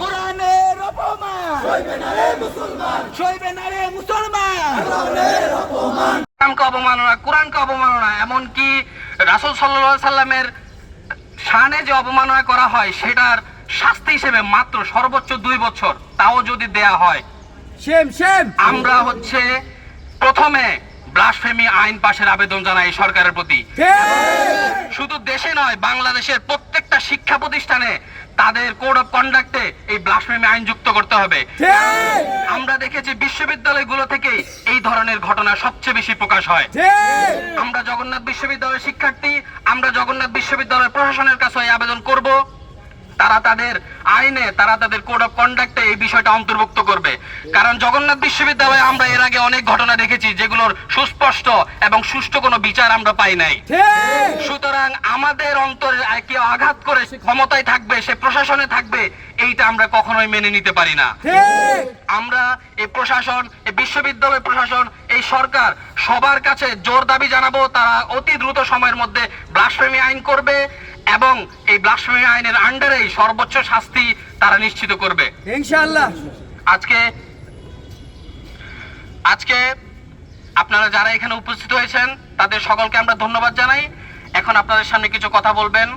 কোরআনের অপমান। সইবে না রে মুসলমান। কোরআনকে অবমাননা কোরআনকে অবমাননা এমনকি রাসুল সাল্লাহ সাল্লামের শানে যে অবমাননা করা হয় সেটার শাস্তি হিসেবে মাত্র সর্বোচ্চ দুই বছর তাও যদি দেয়া হয়। সেম সেম আমরা হচ্ছে প্রথমে ব্লাসফেমি আইন পাশের আবেদন জানাই সরকারের প্রতি। শুধু দেশে নয় বাংলাদেশের প্রত্যেকটা শিক্ষা প্রতিষ্ঠানে তাদের কোড অফ কন্ডাক্টে এই ব্লাসফেমি আইন যুক্ত করতে হবে। আমরা দেখেছি বিশ্ববিদ্যালয়গুলো থেকে এই ধরনের ঘটনা সবচেয়ে বেশি প্রকাশ হয়। আমরা জগন্নাথ বিশ্ববিদ্যালয়ের শিক্ষার্থী আমরা জগন্নাথ বিশ্ববিদ্যালয় প্রশাসনের কাছে এই আবেদন করব। তারা তাদের আইনে তারা তাদের কোড অফ কন্ডাক্টে এই বিষয়টা অন্তর্ভুক্ত করবে। কারণ জগন্নাথ বিশ্ববিদ্যালয়ে আমরা এর আগে অনেক ঘটনা দেখেছি যেগুলোর সুস্পষ্ট এবং সুষ্ঠু কোনো বিচার আমরা পাই নাই। সুতরাং আমাদের অন্তরে কেউ আঘাত করে সে ক্ষমতায় থাকবে সে প্রশাসনে থাকবে এইটা আমরা কখনোই মেনে নিতে পারি না। আমরা এই প্রশাসন এই বিশ্ববিদ্যালয় প্রশাসন এই সরকার সবার কাছে জোর দাবি জানাব তারা অতি দ্রুত সময়ের মধ্যে ব্লাসফেমি আইন করবে এবং এই ব্লাসফেমি আইনের আন্ডারে সর্বোচ্চ শাস্তি তারা নিশ্চিত করবে। ইনশাআল্লাহ। আজকে আজকে আপনারা যারা এখানে উপস্থিত হয়েছেন তাদের সকলকে আমরা ধন্যবাদ জানাই। এখন আপনাদের সামনে কিছু কথা বলবেন।